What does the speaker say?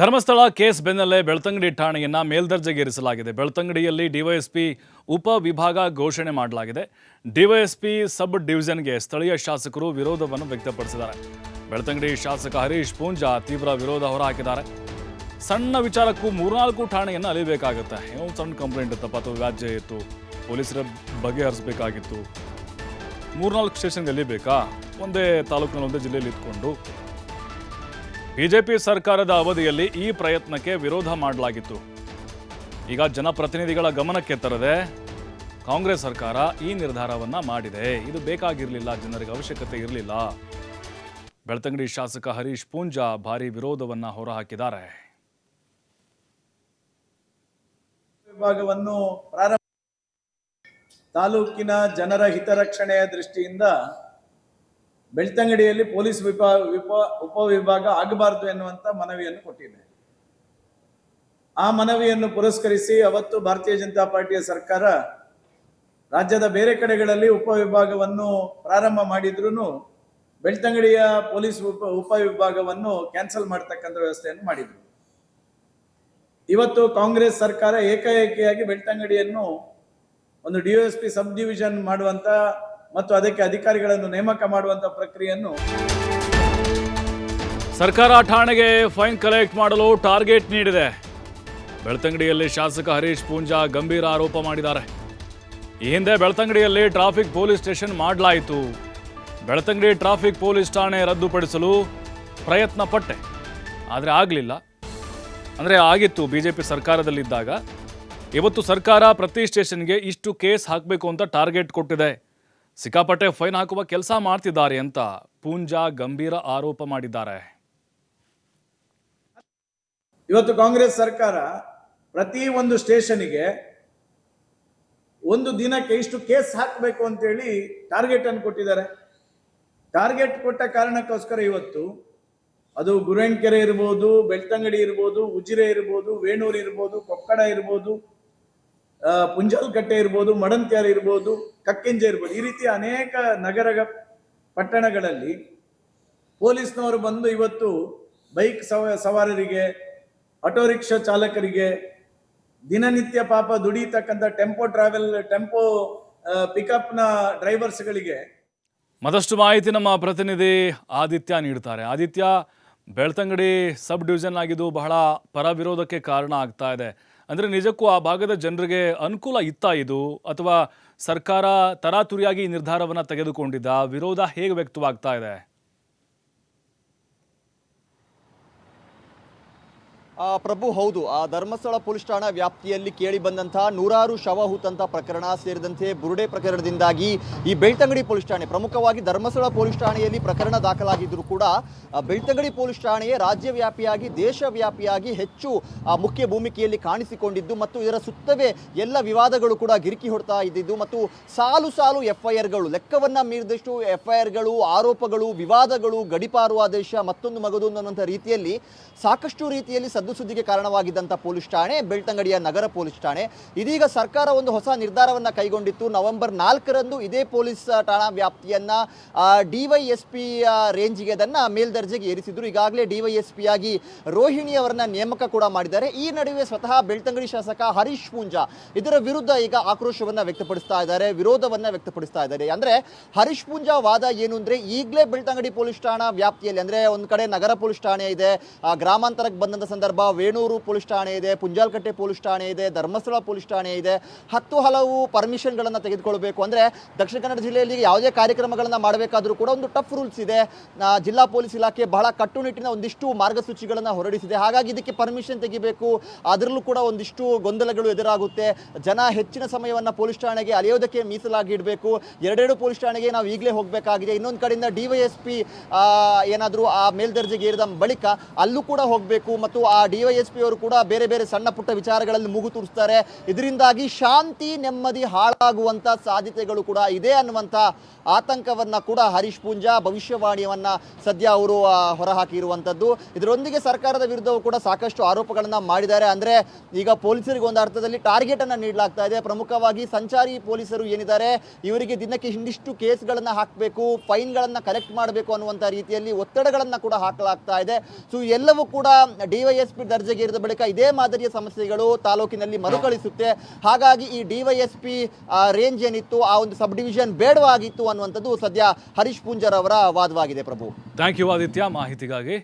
Dharmasthala case ಬೆನ್ನಲ್ಲೇ Belthangady ಠಾಣೆಯನ್ನ ಮೇಲ್ದರ್ಜೆಗೇರಿಸಲಾಗಿದೆ. ಬೆಳ್ತಂಗಡಿಯಲ್ಲಿ DYSP ಉಪ ವಿಭಾಗ ಘೋಷಣೆ ಮಾಡಲಾಗಿದೆ. ಡಿವೈಎಸ್ಪಿ ಸಬ್ ಡಿವಿಷನ್ಗೆ ಸ್ಥಳೀಯ ಶಾಸಕರು ವಿರೋಧವನ್ನು ವ್ಯಕ್ತಪಡಿಸಿದ್ದಾರೆ. ಬೆಳ್ತಂಗಡಿ ಶಾಸಕ ಹರೀಶ್ ಪೂಂಜಾ ತೀವ್ರ ವಿರೋಧ ಹೊರಹಾಕಿದ್ದಾರೆ. ಸಣ್ಣ ವಿಚಾರಕ್ಕೂ ಮೂರ್ನಾಲ್ಕು ಠಾಣೆಯನ್ನು ಅಲಿಬೇಕಾಗುತ್ತೆ ಏನೋ ಸಣ್ಣ ಕಂಪ್ಲೇಂಟ್ ಇತ್ತಪ್ಪ, ಅಥವಾ ವ್ಯಾಜ್ಯ ಇತ್ತು, ಪೊಲೀಸರ ಬಗೆಹರಿಸಬೇಕಾಗಿತ್ತು. ಮೂರ್ನಾಲ್ಕು ಸ್ಟೇಷನ್ಗೆ ಅಲಿಬೇಕಾ ಒಂದೇ ತಾಲೂಕಿನಲ್ಲಿ ಒಂದೇ ಜಿಲ್ಲೆಯಲ್ಲಿ ಇದ್ಕೊಂಡು ಬಿಜೆಪಿ ಸರ್ಕಾರದ ಅವಧಿಯಲ್ಲಿ ಈ ಪ್ರಯತ್ನಕ್ಕೆ ವಿರೋಧ ಮಾಡಲಾಗಿತ್ತು. ಈಗ ಜನಪ್ರತಿನಿಧಿಗಳ ಗಮನಕ್ಕೆ ತರದೆ ಕಾಂಗ್ರೆಸ್ ಸರ್ಕಾರ ಈ ನಿರ್ಧಾರವನ್ನ ಮಾಡಿದೆ. ಇದು ಬೇಕಾಗಿರಲಿಲ್ಲ, ಜನರಿಗೆ ಅವಶ್ಯಕತೆ ಇರಲಿಲ್ಲ. ಬೆಳ್ತಂಗಡಿ ಶಾಸಕ ಹರೀಶ್ ಪೂಂಜಾ ಭಾರಿ ವಿರೋಧವನ್ನ ಹೊರಹಾಕಿದ್ದಾರೆ. ತಾಲೂಕಿನ ಜನರ ಹಿತರಕ್ಷಣೆಯ ದೃಷ್ಟಿಯಿಂದ ಬೆಳ್ತಂಗಡಿಯಲ್ಲಿ ಪೊಲೀಸ್ ವಿಭಾಗ ವಿಪ ಉಪವಿಭಾಗ ಆಗಬಾರದು ಎನ್ನುವಂತ ಮನವಿಯನ್ನು ಕೊಟ್ಟಿದೆ. ಆ ಮನವಿಯನ್ನು ಪುರಸ್ಕರಿಸಿ ಅವತ್ತು ಭಾರತೀಯ ಜನತಾ ಪಾರ್ಟಿಯ ಸರ್ಕಾರ ರಾಜ್ಯದ ಬೇರೆ ಕಡೆಗಳಲ್ಲಿ ಉಪವಿಭಾಗವನ್ನು ಪ್ರಾರಂಭ ಮಾಡಿದ್ರೂ ಬೆಳ್ತಂಗಡಿಯ ಪೊಲೀಸ್ ಉಪ ಉಪವಿಭಾಗವನ್ನು ಕ್ಯಾನ್ಸಲ್ ಮಾಡ್ತಕ್ಕಂಥ ವ್ಯವಸ್ಥೆಯನ್ನು ಮಾಡಿದ್ರು. ಇವತ್ತು ಕಾಂಗ್ರೆಸ್ ಸರ್ಕಾರ ಏಕಾಏಕಿಯಾಗಿ ಬೆಳ್ತಂಗಡಿಯನ್ನು ಒಂದು ಡಿಒಎಸ್ಪಿ ಸಬ್ ಡಿವಿಷನ್ ಮಾಡುವಂತ ಮತ್ತು ಅದಕ್ಕೆ ಅಧಿಕಾರಿಗಳನ್ನು ನೇಮಕ ಮಾಡುವಂತ ಪ್ರಕ್ರಿಯೆಯನ್ನು ಸರ್ಕಾರ ಠಾಣೆಗೆ ಫೈನ್ ಕಲೆಕ್ಟ್ ಮಾಡಲು ಟಾರ್ಗೆಟ್ ನೀಡಿದೆ. ಬೆಳ್ತಂಗಡಿಯಲ್ಲಿ ಶಾಸಕ ಹರೀಶ್ ಪೂಂಜಾ ಗಂಭೀರ ಆರೋಪ ಮಾಡಿದ್ದಾರೆ. ಈ ಹಿಂದೆ ಬೆಳ್ತಂಗಡಿಯಲ್ಲಿ ಟ್ರಾಫಿಕ್ ಪೊಲೀಸ್ ಸ್ಟೇಷನ್ ಮಾಡಲಾಯಿತು. ಬೆಳ್ತಂಗಡಿ ಟ್ರಾಫಿಕ್ ಪೊಲೀಸ್ ಠಾಣೆ ರದ್ದುಪಡಿಸಲು ಪ್ರಯತ್ನ ಪಟ್ಟೆ ಆದರೆ ಆಗಲಿಲ್ಲ. ಅಂದರೆ ಆಗಿತ್ತು ಬಿ ಜೆ ಪಿ ಸರ್ಕಾರದಲ್ಲಿದ್ದಾಗ. ಇವತ್ತು ಸರ್ಕಾರ ಪ್ರತಿ ಸ್ಟೇಷನ್ಗೆ ಇಷ್ಟು ಕೇಸ್ ಹಾಕಬೇಕು ಅಂತ ಟಾರ್ಗೆಟ್ ಕೊಟ್ಟಿದೆ. ಸಿಕ್ಕಾಪಟ್ಟೆ ಫೈನ್ ಹಾಕುವ ಕೆಲಸ ಮಾಡ್ತಿದ್ದಾರೆ ಅಂತ ಪೂಂಜಾ ಗಂಭೀರ ಆರೋಪ ಮಾಡಿದ್ದಾರೆ. ಇವತ್ತು ಕಾಂಗ್ರೆಸ್ ಸರ್ಕಾರ ಪ್ರತಿ ಒಂದು ಸ್ಟೇಷನ್ಗೆ ಒಂದು ದಿನಕ್ಕೆ ಇಷ್ಟು ಕೇಸ್ ಹಾಕಬೇಕು ಅಂತೇಳಿ ಟಾರ್ಗೆಟ್ ಅನ್ನು ಕೊಟ್ಟಿದ್ದಾರೆ. ಟಾರ್ಗೆಟ್ ಕೊಟ್ಟ ಕಾರಣಕ್ಕೋಸ್ಕರ ಇವತ್ತು ಅದು ಗುರುವೆಂಕೆರೆ ಇರ್ಬೋದು, ಬೆಳ್ತಂಗಡಿ ಇರ್ಬೋದು, ಉಜಿರೆ ಇರ್ಬೋದು, ವೇಣೂರು ಇರ್ಬೋದು, ಕೊಕ್ಕಡ ಇರ್ಬೋದು ಪುಂಜಾಲ್ಕಟ್ಟೆ ಇರ್ಬೋದು, ಮಡಂತ್ಯಾರ್ ಇರ್ಬೋದು, ಕಕ್ಕೆಂಜೆ ಇರ್ಬೋದು, ಈ ರೀತಿ ಅನೇಕ ನಗರ ಪಟ್ಟಣಗಳಲ್ಲಿ ಪೊಲೀಸ್ನವರು ಬಂದು ಇವತ್ತು ಬೈಕ್ ಸವ, ಸವಾರರಿಗೆ, ಆಟೋ ರಿಕ್ಷಾ ಚಾಲಕರಿಗೆ ದಿನನಿತ್ಯ ಪಾಪ ದುಡಿತಕ್ಕಂಥ ಟೆಂಪೋ ಟ್ರಾವೆಲ್, ಟೆಂಪೋ ಪಿಕಪ್ನ ಡ್ರೈವರ್ಸ್ಗಳಿಗೆ ಮತ್ತಷ್ಟು ಮಾಹಿತಿ ನಮ್ಮ ಪ್ರತಿನಿಧಿ ಆದಿತ್ಯ ನೀಡ್ತಾರೆ. ಆದಿತ್ಯ, ಬೆಳ್ತಂಗಡಿ ಸಬ್ ಡಿವಿಷನ್ ಆಗಿದ್ದು ಬಹಳ ಪರವಿರೋಧಕ್ಕೆ ಕಾರಣ ಆಗ್ತಾ ಇದೆ. ಅಂದರೆ ನಿಜಕ್ಕೂ ಆ ಭಾಗದ ಜನರಿಗೆ ಅನುಕೂಲ ಇತ್ತಾ ಇದು? ಅಥವಾ ಸರ್ಕಾರ ತರಾತುರಿಯಾಗಿ ನಿರ್ಧಾರವನ್ನು ತೆಗೆದುಕೊಂಡಿದ್ದ? ವಿರೋಧ ಹೇಗೆ ವ್ಯಕ್ತವಾಗ್ತಾ ಇದೆ? ಪ್ರಭು ಹೌದು, ಆ ಧರ್ಮಸ್ಥಳ ಪೊಲೀಸ್ ಠಾಣಾ ವ್ಯಾಪ್ತಿಯಲ್ಲಿ ಕೇಳಿ ಬಂದಂತಹ ನೂರಾರು ಶವ ಹೂತಂತ ಪ್ರಕರಣ ಸೇರಿದಂತೆ ಬುರುಡೆ ಪ್ರಕರಣದಿಂದಾಗಿ ಈ ಬೆಳ್ತಂಗಡಿ ಪೊಲೀಸ್ ಠಾಣೆ, ಪ್ರಮುಖವಾಗಿ ಧರ್ಮಸ್ಥಳ ಪೊಲೀಸ್ ಠಾಣೆಯಲ್ಲಿ ಪ್ರಕರಣ ದಾಖಲಾಗಿದ್ದರೂ ಕೂಡ ಬೆಳ್ತಂಗಡಿ ಪೊಲೀಸ್ ಠಾಣೆಯೇ ದೇಶ ದೇಶವ್ಯಾಪಿಯಾಗಿ ಹೆಚ್ಚು ಮುಖ್ಯ ಭೂಮಿಕೆಯಲ್ಲಿ ಕಾಣಿಸಿಕೊಂಡಿದ್ದು ಮತ್ತು ಇದರ ಸುತ್ತವೇ ಎಲ್ಲ ವಿವಾದಗಳು ಕೂಡ ಗಿರಿಕಿ ಹೊಡ್ತಾ ಇದ್ದಿದ್ದು ಮತ್ತು ಸಾಲು ಸಾಲು ಎಫ್ ಐ ಆರ್ಗಳು ಲೆಕ್ಕವನ್ನ ಮೀರಿದಷ್ಟು ಎಫ್ ಐ ಆರ್ಗಳು ಆರೋಪಗಳು, ವಿವಾದಗಳು, ಗಡಿಪಾರು ಆದೇಶ ಮತ್ತೊಂದು ಮಗದೊಂದು ಅನ್ನುವಂಥ ರೀತಿಯಲ್ಲಿ ಸಾಕಷ್ಟು ರೀತಿಯಲ್ಲಿ ಸದ್ದು ಸುದ್ದಿಗೆ ಕಾರಣವಾಗಿದ್ದಂಥ ಪೊಲೀಸ್ ಠಾಣೆ, ಬೆಳ್ತಂಗಡಿಯ ನಗರ ಪೊಲೀಸ್ ಠಾಣೆ. ಇದೀಗ ಸರ್ಕಾರ ಒಂದು ಹೊಸ ನಿರ್ಧಾರವನ್ನು ಕೈಗೊಂಡಿತ್ತು. ನವೆಂಬರ್ ನಾಲ್ಕರಂದು ಇದೇ ಪೊಲೀಸ್ ಠಾಣಾ ವ್ಯಾಪ್ತಿಯನ್ನ ಡಿವೈಎಸ್ಪಿ ರೇಂಜ್ಗೆ ಅದನ್ನು ಮೇಲ್ದರ್ಜೆಗೆ ಏರಿಸಿದ್ರು. ಈಗಾಗಲೇ ಡಿವೈಎಸ್ಪಿ ಆಗಿ ರೋಹಿಣಿ ಅವರನ್ನ ನೇಮಕ ಕೂಡ ಮಾಡಿದ್ದಾರೆ. ಈ ನಡುವೆ ಸ್ವತಃ ಬೆಳ್ತಂಗಡಿ ಶಾಸಕ ಹರೀಶ್ ಪೂಂಜಾ ಇದರ ವಿರುದ್ಧ ಈಗ ಆಕ್ರೋಶವನ್ನ ವ್ಯಕ್ತಪಡಿಸ್ತಾ ಇದ್ದಾರೆ, ವಿರೋಧವನ್ನ ವ್ಯಕ್ತಪಡಿಸ್ತಾ ಇದ್ದಾರೆ. ಅಂದ್ರೆ ಹರೀಶ್ ಪೂಂಜಾ ವಾದ ಏನು ಅಂದ್ರೆ ಈಗಲೇ ಬೆಳ್ತಂಗಡಿ ಪೊಲೀಸ್ ಠಾಣಾ ವ್ಯಾಪ್ತಿಯಲ್ಲಿ, ಅಂದ್ರೆ ಒಂದು ಕಡೆ ನಗರ ಪೊಲೀಸ್ ಠಾಣೆ ಇದೆ ಗ್ರಾಮಾಂತರಕ್ಕೆ ಬಂದಂತ ಸಂದರ್ಭ ವೇಣೂರು ಪೊಲೀಸ್ ಠಾಣೆ ಇದೆ, ಪುಂಜಾಲ್ಕಟ್ಟೆ ಪೊಲೀಸ್ ಠಾಣೆ ಇದೆ, ಧರ್ಮಸ್ಥಳ ಪೊಲೀಸ್ ಠಾಣೆ ಇದೆ. ಹತ್ತು ಹಲವು ಪರ್ಮಿಷನ್ಗಳನ್ನು ತೆಗೆದುಕೊಳ್ಬೇಕು. ಅಂದರೆ ದಕ್ಷಿಣ ಕನ್ನಡ ಜಿಲ್ಲೆಯಲ್ಲಿ ಯಾವುದೇ ಕಾರ್ಯಕ್ರಮಗಳನ್ನು ಮಾಡಬೇಕಾದರೂ ಕೂಡ ಒಂದು ಟಫ್ ರೂಲ್ಸ್ ಇದೆ. ಜಿಲ್ಲಾ ಪೊಲೀಸ್ ಇಲಾಖೆ ಬಹಳ ಕಟ್ಟುನಿಟ್ಟಿನ ಒಂದಿಷ್ಟು ಮಾರ್ಗಸೂಚಿಗಳನ್ನು ಹೊರಡಿಸಿದೆ. ಹಾಗಾಗಿ ಇದಕ್ಕೆ ಪರ್ಮಿಷನ್ ತೆಗಿಬೇಕು. ಅದರಲ್ಲೂ ಕೂಡ ಒಂದಿಷ್ಟು ಗೊಂದಲಗಳು ಎದುರಾಗುತ್ತೆ. ಜನ ಹೆಚ್ಚಿನ ಸಮಯವನ್ನು ಪೊಲೀಸ್ ಠಾಣೆಗೆ ಅಲೆಯೋದಕ್ಕೆ ಮೀಸಲಾಗಿ ಇಡಬೇಕು. ಎರಡೆರಡು ಪೊಲೀಸ್ ಠಾಣೆಗೆ ನಾವು ಈಗಲೇ ಹೋಗಬೇಕಾಗಿದೆ. ಇನ್ನೊಂದು ಕಡೆಯಿಂದ ಡಿವೈಎಸ್ಪಿ ಏನಾದರೂ ಆ ಮೇಲ್ದರ್ಜೆಗೆ ಏರಿದ ಬಳಿಕ ಅಲ್ಲೂ ಕೂಡ ಹೋಗಬೇಕು. ಮತ್ತು ಆ ಡಿವೈಎಸ್ಪಿ ಅವರು ಕೂಡ ಬೇರೆ ಬೇರೆ ಸಣ್ಣ ಪುಟ್ಟ ವಿಚಾರಗಳಲ್ಲಿ ಮೂಗು ತೂರಿಸ್ತಾರೆ. ಇದರಿಂದಾಗಿ ಶಾಂತಿ, ನೆಮ್ಮದಿ ಹಾಳಾಗುವಂತ ಸಾಧ್ಯತೆಗಳು ಕೂಡ ಇದೆ ಅನ್ನುವಂಥ ಆತಂಕವನ್ನ ಕೂಡ ಹರೀಶ್ ಪೂಂಜಾ ಭವಿಷ್ಯವಾಣಿಯವನ್ನ ಸದ್ಯ ಅವರು ಹೊರಹಾಕಿರುವಂಥದ್ದು. ಇದರೊಂದಿಗೆ ಸರ್ಕಾರದ ವಿರುದ್ಧವೂ ಕೂಡ ಸಾಕಷ್ಟು ಆರೋಪಗಳನ್ನ ಮಾಡಿದ್ದಾರೆ. ಅಂದ್ರೆ ಈಗ ಪೊಲೀಸರಿಗೆ ಒಂದು ಅರ್ಥದಲ್ಲಿ ಟಾರ್ಗೆಟ್ ಅನ್ನ ನೀಡಲಾಗ್ತಾ ಇದೆ. ಪ್ರಮುಖವಾಗಿ ಸಂಚಾರಿ ಪೊಲೀಸರು ಏನಿದ್ದಾರೆ, ಇವರಿಗೆ ದಿನಕ್ಕೆ ಇಂದಿಷ್ಟು ಕೇಸ್ಗಳನ್ನ ಹಾಕಬೇಕು, ಫೈನ್ಗಳನ್ನ ಕಲೆಕ್ಟ್ ಮಾಡಬೇಕು ಅನ್ನುವಂಥ ರೀತಿಯಲ್ಲಿ ಒತ್ತಡಗಳನ್ನ ಕೂಡ ಹಾಕಲಾಗ್ತಾ ಇದೆ. ಸೊ ಎಲ್ಲವೂ ಕೂಡ ಡಿವೈಎಸ್ ಡಿವೈಎಸ್ಪಿ ದರ್ಜೆಗೇರಿದ ಬಳಿಕ ಇದೇ ಮಾದರಿಯ ಸಮಸ್ಯೆಗಳು ತಾಲೂಕಿನಲ್ಲಿ ಮರುಕಳಿಸುತ್ತೆ. ಹಾಗಾಗಿ ಈ ಡಿವೈಎಸ್ಪಿ ರೇಂಜ್ ಏನಿತ್ತು, ಆ ಒಂದು ಸಬ್ ಡಿವಿಷನ್ ಬೇಡವಾಗಿತ್ತು ಅನ್ನುವಂಥದ್ದು ಸದ್ಯ ಹರೀಶ್ ಪೂಂಜರ್ ಅವರ ವಾದವಾಗಿದೆ ಪ್ರಭು. Thank you Aditya. ಮಾಹಿತಿಗಾಗಿ